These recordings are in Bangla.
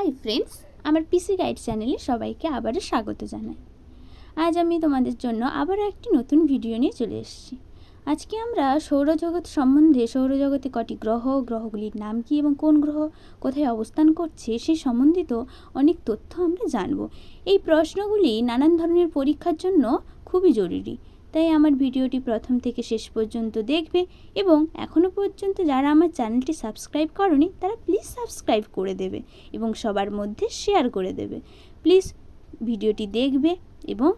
হাই ফ্রেন্ডস আমার পিসি গাইড চ্যানেলে সবাইকে আবারও স্বাগত জানাই। আজ আমি তোমাদের জন্য আবারও একটি নতুন ভিডিও নিয়ে চলে এসেছি। আজকে আমরা সৌরজগৎ সম্বন্ধে, সৌরজগতে কটি গ্রহ, গ্রহগুলির নাম কী এবং কোন গ্রহ কোথায় অবস্থান করছে সেই সম্বন্ধিত অনেক তথ্য আমরা জানব। এই প্রশ্নগুলি নানান ধরনের পরীক্ষার জন্য খুবই জরুরি। তাই আমার ভিডিওটি প্রথম থেকে শেষ পর্যন্ত দেখবে এবং এখনও পর্যন্ত যারা আমার চ্যানেলটি সাবস্ক্রাইব করনি, তারা প্লিজ সাবস্ক্রাইব করে দেবে এবং সবার মধ্যে শেয়ার করে দেবে। প্লিজ ভিডিওটি দেখবে এবং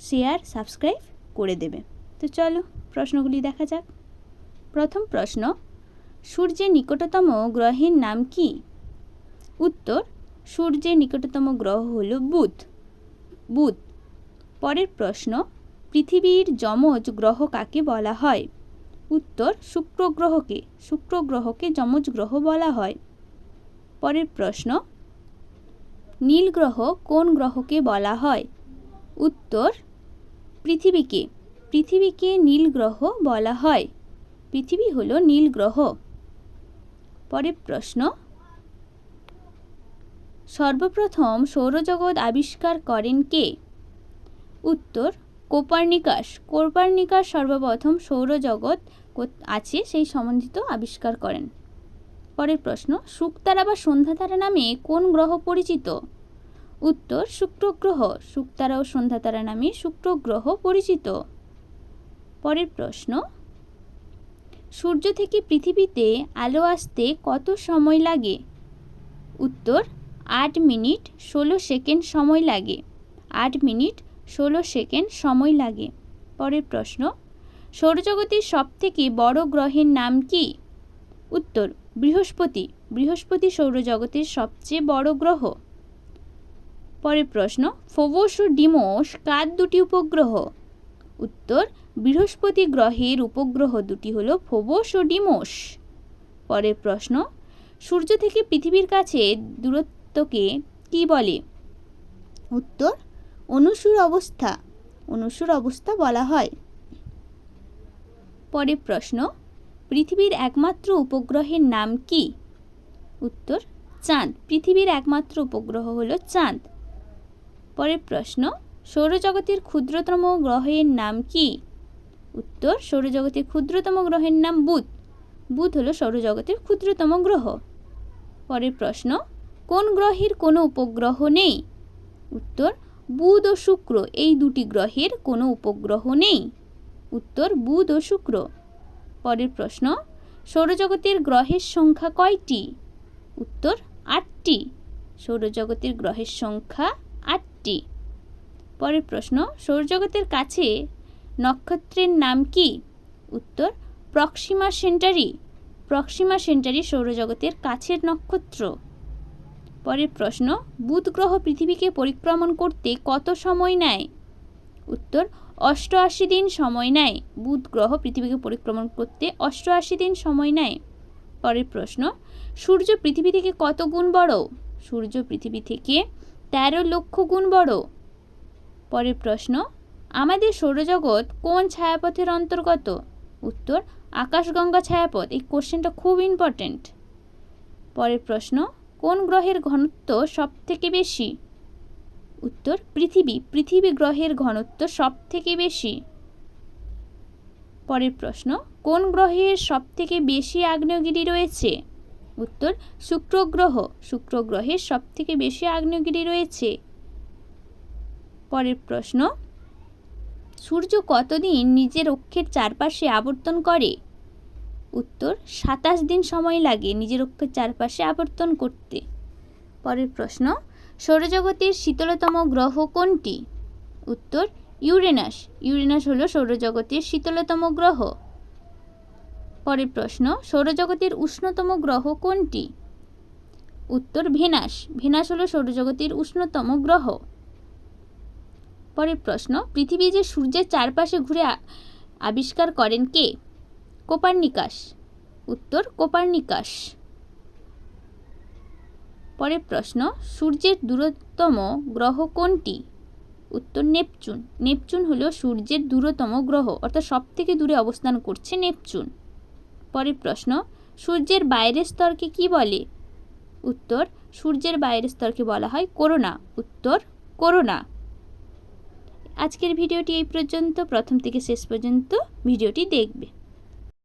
শেয়ার, সাবস্ক্রাইব করে দেবে। তো চলো প্রশ্নগুলি দেখা যাক। প্রথম প্রশ্ন, সূর্যের নিকটতম গ্রহের নাম কি? উত্তর, সূর্যের নিকটতম গ্রহ হল বুধ। বুধ। পরের প্রশ্ন পৃথিবীর যমজ গ্রহ কাকে বলা হয়? উত্তর শুক্র গ্রহকে শুক্র গ্রহকে যমজ গ্রহ বলা হয়। পরের প্রশ্ন, নীল গ্রহ কোন গ্রহকে বলা হয়? উত্তর, পৃথিবীকে। পৃথিবীকে নীল গ্রহ বলা হয়। পৃথিবী হল নীল গ্রহ। পরের প্রশ্ন, সর্বপ্রথম সৌরজগৎ আবিষ্কার করেন কে? উত্তর কোপার্নিকাস কোপার্নিকাস সর্বপ্রথম সৌরজগৎ আছে সেই সম্বন্ধিত আবিষ্কার করেন। পরের প্রশ্ন, শুক্তারা বা সন্ধ্যাতারা নামে কোন গ্রহ পরিচিত? উত্তর শুক্র গ্রহ শুক্তারা ও সন্ধ্যাতারা নামে শুক্র গ্রহ পরিচিত। পরের প্রশ্ন, সূর্য থেকে পৃথিবীতে আলো আসতে কত সময় লাগে? উত্তর, আট মিনিট ষোলো সেকেন্ড সময় লাগে। আট মিনিট ষোলো সেকেন্ড সময় লাগে। পরের প্রশ্ন, সৌরজগতের সবথেকে বড় গ্রহের নাম কি? উত্তর, বৃহস্পতি। বৃহস্পতি সৌরজগতের সবচেয়ে বড় গ্রহ। পরের প্রশ্ন, ফোবোস ও ডিমোস কার দুটি উপগ্রহ? উত্তর, বৃহস্পতি গ্রহের উপগ্রহ দুটি হল ফোবোস ও ডিমোস। পরের প্রশ্ন, সূর্য থেকে পৃথিবীর কাছে দূরত্বকে কি বলে? উত্তর অনুসুর অবস্থা। অনুসুর অবস্থা বলা হয়। পরের প্রশ্ন, পৃথিবীর একমাত্র উপগ্রহের নাম কি? উত্তর, চাঁদ। পৃথিবীর একমাত্র উপগ্রহ হল চাঁদ। পরের প্রশ্ন, সৌরজগতের ক্ষুদ্রতম গ্রহের নাম কি? উত্তর, সৌরজগতের ক্ষুদ্রতম গ্রহের নাম বুধ। বুধ হল সৌরজগতের ক্ষুদ্রতম গ্রহ। পরের প্রশ্ন, কোন গ্রহের কোনো উপগ্রহ নেই? উত্তর বুধ ও শুক্র, এই দুটি গ্রহের কোনো উপগ্রহ নেই। উত্তর, বুধ ও শুক্র। পরের প্রশ্ন, সৌরজগতের গ্রহের সংখ্যা কয়টি? উত্তর, আটটি। সৌরজগতের গ্রহের সংখ্যা আটটি। পরের প্রশ্ন, সৌরজগতের কাছে নক্ষত্রের নাম কি? উত্তর, প্রক্সিমা সেন্টারি। প্রক্সিমা সেন্টারি সৌরজগতের কাছের নক্ষত্র। পরের প্রশ্ন বুধ গ্রহ পৃথিবীকে পরিক্রমণ করতে কত সময় নেয়? উত্তর, অষ্টআশি দিন সময় নেয়। বুধ গ্রহ পৃথিবীকে পরিক্রমণ করতে অষ্টআশি দিন সময় নেয়। পরের প্রশ্ন, সূর্য পৃথিবী থেকে কত গুণ বড়? সূর্য পৃথিবী থেকে তেরো লক্ষ গুণ বড়। পরের প্রশ্ন, আমাদের সৌরজগৎ কোন ছায়াপথের অন্তর্গত? উত্তর, আকাশগঙ্গা ছায়াপথ। এই কোশ্চেনটা খুব ইম্পর্টেন্ট পরের প্রশ্ন কোন গ্রহের ঘনত্ব সব থেকে বেশি? উত্তর, পৃথিবী। পৃথিবী গ্রহের ঘনত্ব সব থেকে বেশি। পরের প্রশ্ন, কোন গ্রহের সব থেকে বেশি আগ্নেয়গিরি রয়েছে? উত্তর, শুক্র গ্রহ। শুক্র গ্রহের সব থেকে বেশি আগ্নেয়গিরি রয়েছে। পরের প্রশ্ন, সূর্য কতদিন নিজের অক্ষের চারপাশে আবর্তন করে? উত্তর, সাতাশ দিন সময় লাগে নিজের অক্ষের চারপাশে আবর্তন করতে। পরের প্রশ্ন, সৌরজগতের শীতলতম গ্রহ কোনটি? উত্তর, ইউরেনাস। ইউরেনাস হলো সৌরজগতের শীতলতম গ্রহ। পরের প্রশ্ন, সৌরজগতের উষ্ণতম গ্রহ কোনটি? উত্তর, ভেনাস। ভেনাস হলো সৌরজগতের উষ্ণতম গ্রহ। পরের প্রশ্ন, পৃথিবী যে সূর্যের চারপাশে ঘুরে আবিষ্কার করেন কে? কোপার্নিকাস উত্তর কোপার্নিকাস পরের প্রশ্ন, সূর্যের দূরতম গ্রহ কোনটি? উত্তর নেপচুন। নেপচুন হলো সূর্যের দূরতম গ্রহ, অর্থাৎ সব থেকে দূরে অবস্থান করছে নেপচুন। পরের প্রশ্ন, সূর্যের বাইরের স্তরকে কি বলে? উত্তর, সূর্যের বাইরের স্তরকে বলা হয় করোনা। উত্তর, করোনা। আজকের ভিডিওটি এই পর্যন্ত। প্রথম থেকে শেষ পর্যন্ত ভিডিওটি দেখবে।